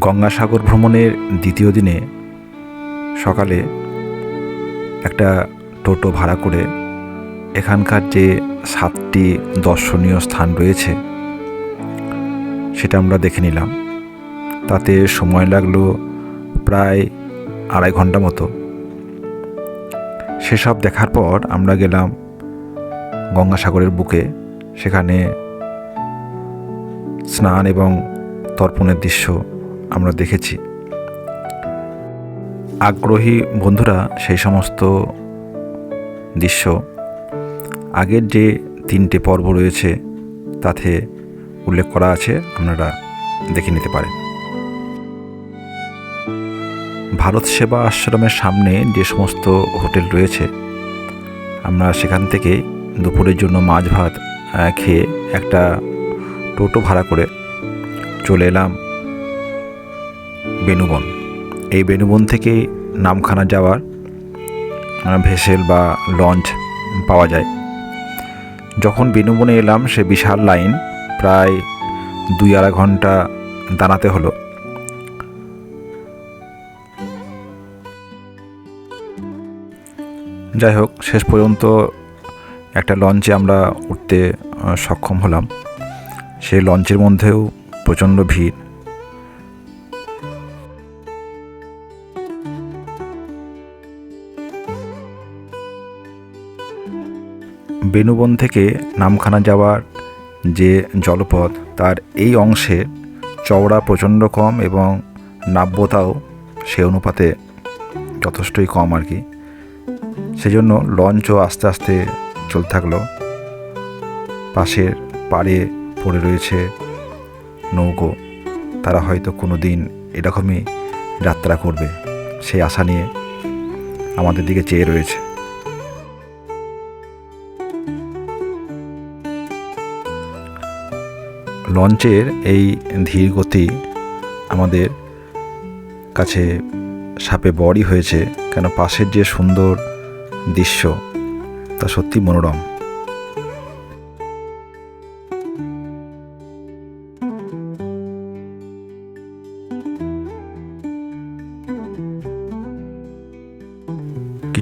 গঙ্গাসাগর ভ্রমণের দ্বিতীয় দিনে সকালে একটা টোটো ভাড়া করে এখানকার যে সাতটি দর্শনীয় স্থান রয়েছে, সেটা আমরা দেখে নিলাম। তাতে সময় লাগল প্রায় আড়াই ঘণ্টা মতো। সেসব দেখার পর আমরা গেলাম গঙ্গাসাগরের বুকে। সেখানে স্নান এবং তর্পণের দৃশ্য আমরা দেখেছি। আগ্রহী বন্ধুরা সেই সমস্ত দৃশ্য। আগের যে তিনটে পর্ব রয়েছে, তাতে উল্লেখ করা আছে, আপনারা দেখে নিতে পারেন। ভারত সেবা আশ্রমের সামনে যে সমস্ত হোটেল রয়েছে, আমরা সেখান থেকে দুপুরের জন্য মাছ ভাত খেয়ে একটা টোটো ভাড়া করে চলে এলাম বেনুবন। এই বেনুবন থেকে নামখানা যাওয়ার ভেসেল বা লঞ্চ পাওয়া যায়। যখন বেনুবনে এলাম, সে বিশাল লাইন, প্রায় দুই আড়াই ঘণ্টা দাঁড়াতে হলো। যাই হোক, শেষ পর্যন্ত একটা লঞ্চে আমরা উঠতে সক্ষম হলাম। সেই লঞ্চের মধ্যেও প্রচণ্ড ভিড়। বেনুবন থেকে নামখানা যাওয়ার যে জলপথ, তার এই অংশে চওড়া প্রচণ্ড কম এবং নাব্যতাও সে অনুপাতে যথেষ্টই কম আর কি। সেজন্য লঞ্চও আস্তে আস্তে চলতে থাকল। পাশের পাড়ে পড়ে রয়েছে। নৌকো, তারা হয়তো কোনো দিন এরকমই যাত্রা করবে, সেই আশা নিয়ে আমাদের দিকে চেয়ে রয়েছে। লঞ্চের এই ধীর গতি আমাদের কাছে সাপে বড়ই হয়েছে, কেন পাশের যে সুন্দর দৃশ্য তা সত্যি মনোরম।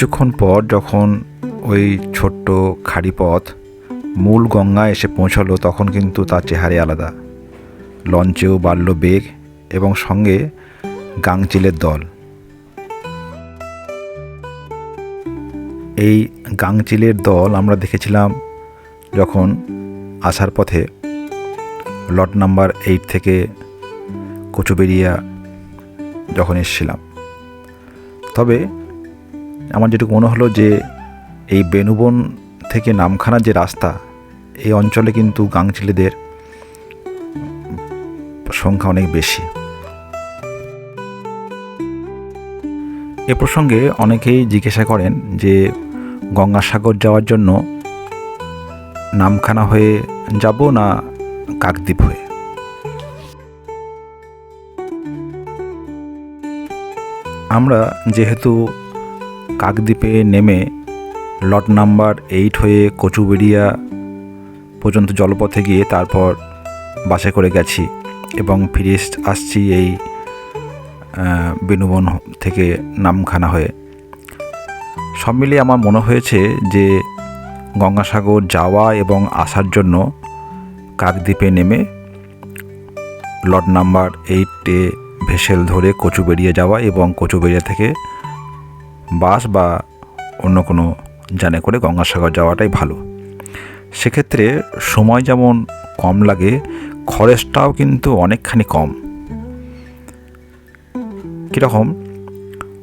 কিছুক্ষণ পর যখন ওই ছোট্ট খাড়ি পথ মূল গঙ্গা এসে পৌঁছালো, তখন কিন্তু তার চেহারে আলাদা। লঞ্চেও বাড়ল বেগ এবং সঙ্গে গাংচিলের দল। এই গাংচিলের দল আমরা দেখেছিলাম যখন আসার পথে লট নাম্বার এইট থেকে কচুবেরিয়া যখন এসেছিলাম। তবে আমার যেটুকু মনে হলো যে এই বেনুবন থেকে নামখানার যে রাস্তা, এই অঞ্চলে কিন্তু গাংচিলেদের সংখ্যা অনেক বেশি। এ প্রসঙ্গে অনেকেই জিজ্ঞাসা করেন যে গঙ্গাসাগর যাওয়ার জন্য নামখানা হয়ে যাব না কাকদ্বীপ হয়ে? আমরা যেহেতু কাকদ্বীপে নেমে লট নাম্বার এইট হয়ে কচুবেড়িয়া পর্যন্ত জলপথে গিয়ে তারপর বাসে করে গেছি এবং ফিরে আসছি এই বেনুবন থেকে নামখানা হয়ে। সব মিলিয়ে আমার মনে হয়েছে যে গঙ্গাসাগর যাওয়া এবং আসার জন্য কাকদ্বীপে নেমে লট নাম্বার এইটে ভেসেল ধরে কচুবেড়িয়া যাওয়া এবং কচুবেড়িয়া থেকে বাস বা অন্য কোনো যানে করে গঙ্গাসাগর যাওয়াটাই ভালো। সেক্ষেত্রে সময় যেমন কম লাগে, খরচটাও কিন্তু অনেকখানি কম। কীরকম?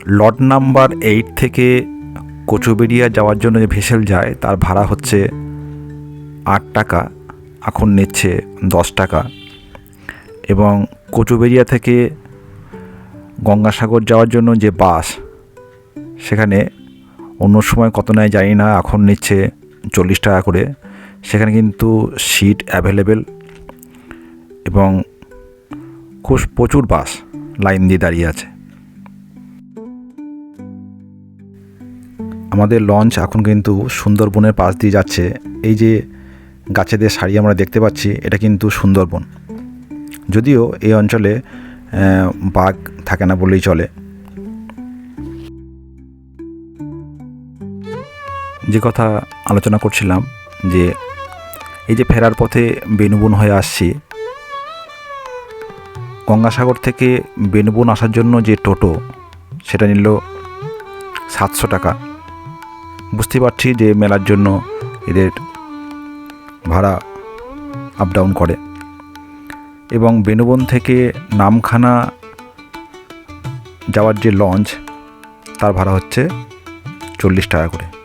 লট নাম্বার এইট থেকে কচুবেড়িয়া যাওয়ার জন্য যে ভেসেল যায়, তার ভাড়া হচ্ছে আট টাকা, এখন নিচ্ছে দশ টাকা। এবং কচুবেড়িয়া থেকে গঙ্গাসাগর যাওয়ার জন্য যে বাস সেখানে অন্য সময় কত নেয় জানি না, এখন নিচ্ছে চল্লিশ টাকা করে। সেখানে কিন্তু সিট অ্যাভেলেবেল এবং খুব প্রচুর বাস লাইন দিয়ে দাঁড়িয়ে আছে। আমাদের লঞ্চ এখন কিন্তু সুন্দরবনের পাশ দিয়ে যাচ্ছে। এই যে গাছেদের সারি আমরা দেখতে পাচ্ছি, এটা কিন্তু সুন্দরবন। যদিও এই অঞ্চলে বাঘ থাকে না বললেই চলে। যে কথা আলোচনা করছিলাম, যে এই যে ফেরার পথে বেনুবন হয়ে আসছি, গঙ্গাসাগর থেকে বেনুবন আসার জন্য যে টোটো, সেটা নিল সাতশো টাকা। বুঝতে পারছি যে মেলার জন্য এদের ভাড়া আপ ডাউন করে। এবং বেনুবন থেকে নামখানা যাওয়ার যে লঞ্চ, তার ভাড়া হচ্ছে চল্লিশ টাকা করে।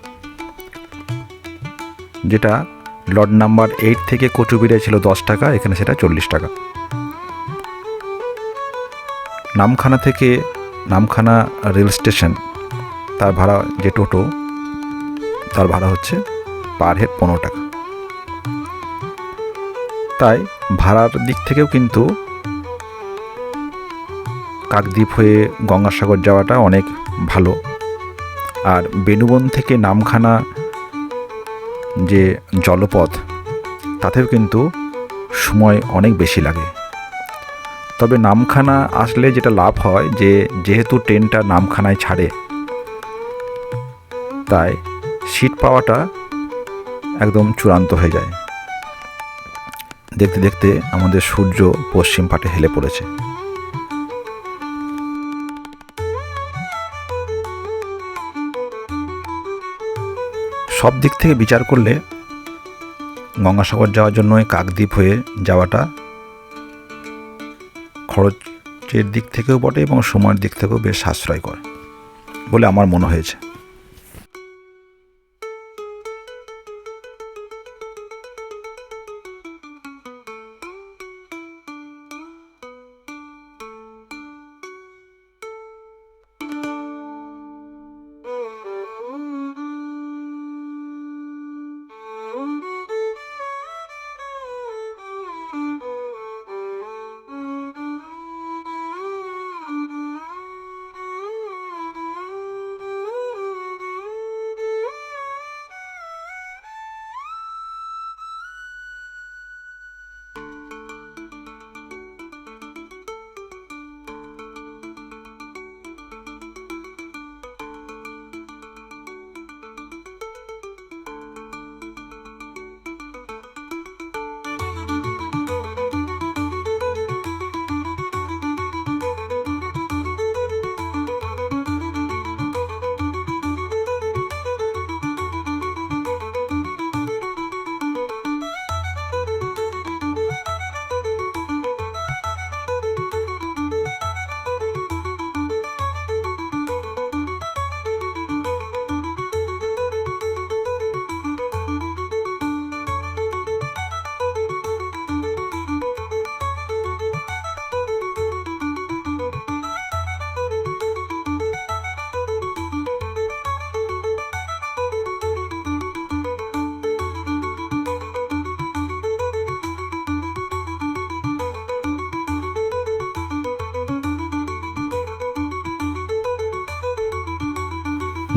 যেটা লট নাম্বার এইট থেকে কচুবিড়ায় ছিল দশ টাকা, এখানে সেটা চল্লিশ টাকা। নামখানা থেকে নামখানা রেল স্টেশন, তার ভাড়া যে টোটো, তার ভাড়া হচ্ছে পার হেড পনেরো টাকা। তাই ভাড়ার দিক থেকেও কিন্তু কাকদ্বীপ হয়ে গঙ্গাসাগর যাওয়াটা অনেক ভালো। আর বেনুবন থেকে নামখানা যে জলপথ, তাতেও কিন্তু সময় অনেক বেশি লাগে। তবে নামখানা আসলে যেটা লাভ হয় যে, যেহেতু ট্রেনটা নামখানায় ছাড়ে, তাই সিট পাওয়াটা একদম চূড়ান্ত হয়ে যায়। দেখতে দেখতে আমাদের সূর্য পশ্চিম পাটে হেলে পড়েছে। সব দিক থেকে বিচার করলে গঙ্গাসাগর যাওয়ার জন্য কাকদ্বীপ হয়ে যাওয়াটা খরচের দিক থেকেও বটে এবং সময়ের দিক থেকেও বেশ সাশ্রয়কর বলে আমার মনে হয়েছে।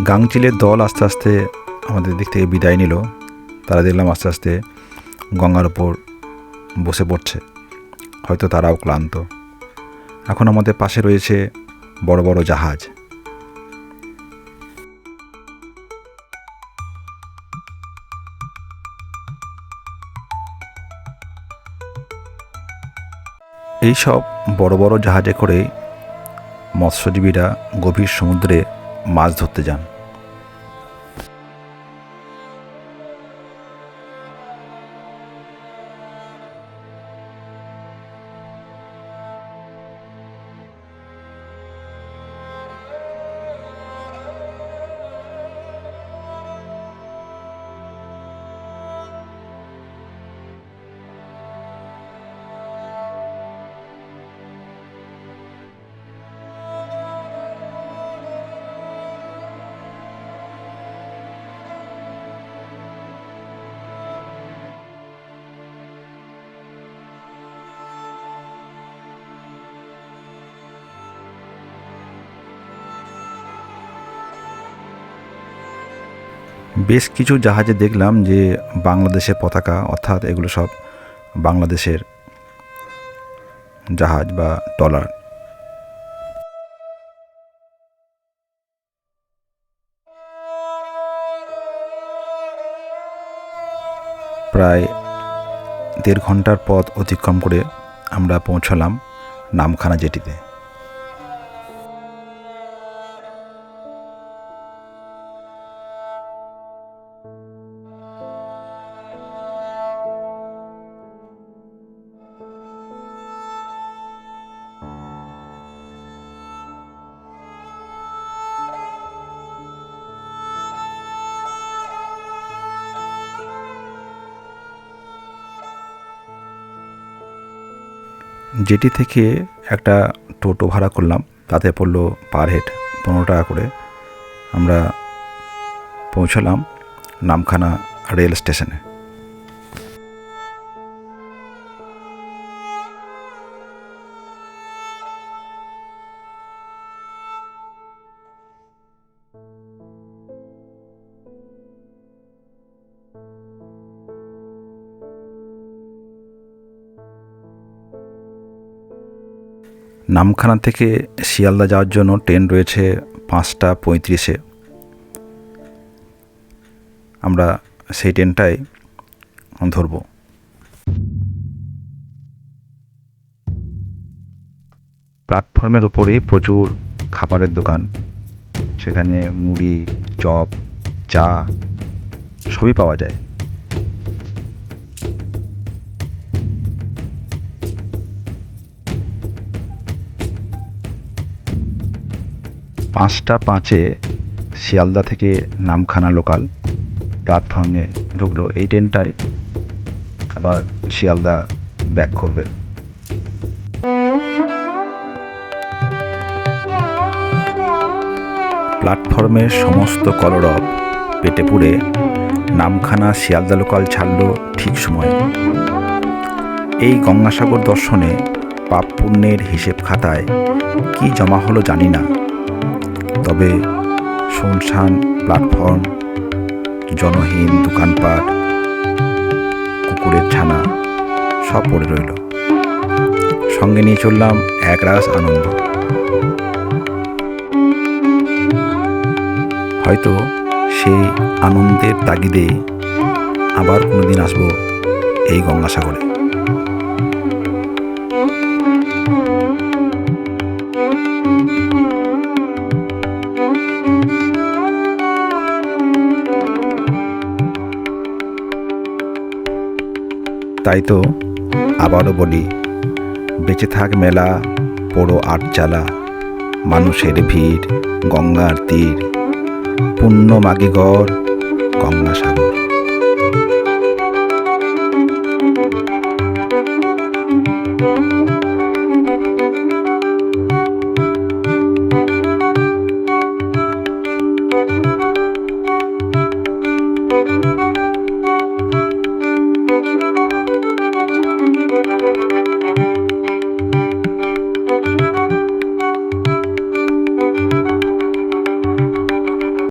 গাংচিলের দল আস্তে আস্তে আমাদের দিক থেকে বিদায় নিল। তারা দেখলাম আস্তে আস্তে গঙ্গার ওপর বসে পড়ছে। হয়তো তারাও ক্লান্ত। এখন আমাদের পাশে রয়েছে বড় বড় জাহাজ। এইসব বড় বড় জাহাজে করে মৎস্যজীবীরা গভীর সমুদ্রে মাছ ধরতে যান। বেশ কিছু জাহাজে দেখলাম যে বাংলাদেশের পতাকা, অর্থাৎ এগুলো সব বাংলাদেশের জাহাজ বা ট্রলার। প্রায় দেড় ঘণ্টার পথ অতিক্রম করে আমরা পৌঁছালাম নামখানা জেটিতে। জেটি থেকে একটা টোটো ভাড়া করলাম। তাতে পড়ল পার হেড পনেরো টাকা করে। আমরা পৌঁছালাম নামখানা রেল স্টেশনে। নামখানা থেকে শিয়ালদা যাওয়ার জন্য ট্রেন রয়েছে পাঁচটা পঁয়ত্রিশে। আমরা সেই ট্রেনটাই ধরব। প্ল্যাটফর্মের ওপরেই প্রচুর খাবারের দোকান। সেখানে মুড়ি, চপ, চা সবই পাওয়া যায়। পাঁচটা পাঁচে শিয়ালদা থেকে নামখানা লোকাল প্ল্যাটফর্মে ঢুকলো। এই ট্রেনটায় আবার শিয়ালদা ব্যাক করবে। প্ল্যাটফর্মের সমস্ত কলরব পেটে পুড়ে নামখানা শিয়ালদা লোকাল ছাড়ল ঠিক সময়ে। এই গঙ্গাসাগর দর্শনে পাপ পুণ্যের হিসেব খাতায় কি জমা হলো জানি না। তবে শুনশান প্ল্যাটফর্ম, জনহীন দোকানপাট, কুকুরের ছানা সব পড়ে রইল। সঙ্গে নিয়ে চললাম একরাশ আনন্দ। হয়তো সেই আনন্দের তাগিদে আবার কোনোদিন আসব এই গঙ্গাসাগরে। তাই তো আবারও বলি, বেঁচে থাক মেলা, পোড়ো আটচালা মানুষের ভিড়, গঙ্গার তীর, পুণ্য মাগিগড় গঙ্গাসাগর